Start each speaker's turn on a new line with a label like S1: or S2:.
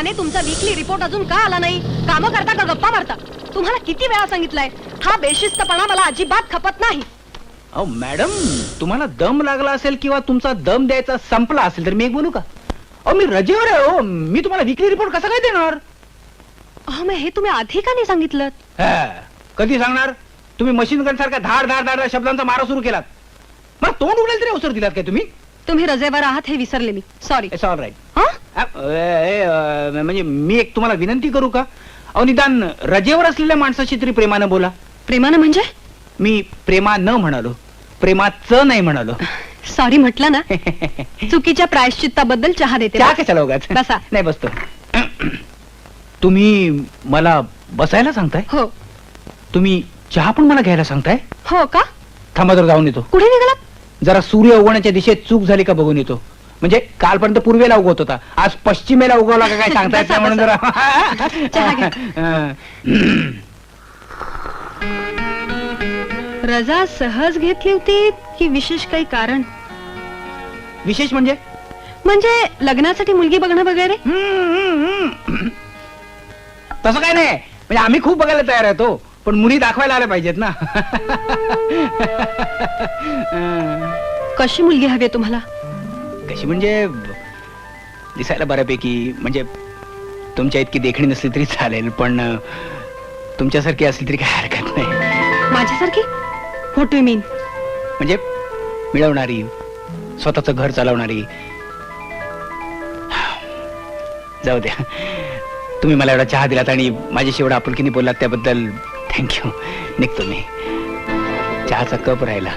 S1: माने तुमचा weekly report अजून का आला नाही? काम करता का गप्पा मारता? तुम्हाला किती वेळा सांगितलंय? हा बेशिस्तपणा मला अजिबात खपत नाही.
S2: अहो मॅडम तुम्हाला दम लागला असेल किंवा तुमचा दम द्यायचा संपला असेल तर मी एक बोलू का? अहो मी रजेवर आहे हो मी तुम्हाला विकली रिपोर्ट कसा काय देणार?
S1: अहो मग हे तुम्ही आधी का नाही सांगितलं
S2: हा, कधी सांगणार? तुम्ही मशीन गन सारखा धाड धाड धाड शब्दांचा मारा सुरू केलात. मग तोंड उडेल तरी अवसर दिलात काय तुम्ही?
S1: तुम्ही रजेवर आहात हे विसरले मी. सॉरी
S2: इट्स ऑल राईट
S1: हा?
S2: म्हणजे मी एक तुम्हाला विनंती करू का? अहो निदान रजेवर असलेल्या माणसाशी तरी प्रेमानं बोला.
S1: प्रेमानं म्हणजे?
S2: मी प्रेमा न म्हणालो. प्रेमाचं नाही म्हणालो.
S1: सॉरी म्हटलं ना. चुकीच्या प्रायश्चित्ताबद्दल चहा देते.
S2: चहा कशाला उगाच?
S1: बसा.
S2: नाही बसतो. तुम्ही मला बसायला सांगताय?
S1: हो.
S2: तुम्ही चहा पण मला घ्यायला सांगताय?
S1: हो का?
S2: थांबा जरा जाऊन येतो.
S1: कुठे निघालात
S2: जरा सूर्य उगवण्याच्या दिशेत चूक झाली का बघून येतो. म्हणजे कालपर्यंत पूर्वेला उगवत होता. आज पश्चिमेला उगवला का काय सांगता येत नाही म्हणून
S1: चहा घ्या.
S2: जरा
S1: रजा सहज घेतली होती की विशेष काही कारण?
S2: विशेष म्हणजे?
S1: म्हणजे लग्नासाठी मुलगी बघणं वगैरे?
S2: तसं काय नाही. म्हणजे आम्ही खूप बघायला तयार आहे तो. पण मुली दाखवायला आल्या पाहिजेत ना.
S1: कशी मुलगी हवी आहे तुम्हाला?
S2: कशी? म्हणजे दिसायला बऱ्यापैकी म्हणजे तुमच्या इतकी देखणी नसली तरी चालेल पण तुमच्यासारखी असली तरी काय हरकत नाही.
S1: माझ्यासारखी? व्हॉट यू मीन
S2: म्हणजे मिळवणारी स्वतःच घर चालवणारी. जाऊ द्या. तुम्ही मला एवढा चहा दिलात आणि माझ्याशी एवढा आपुलकीने बोललात त्याबद्दल थँक्यू निघतो मी. चहाचा कप राहिला.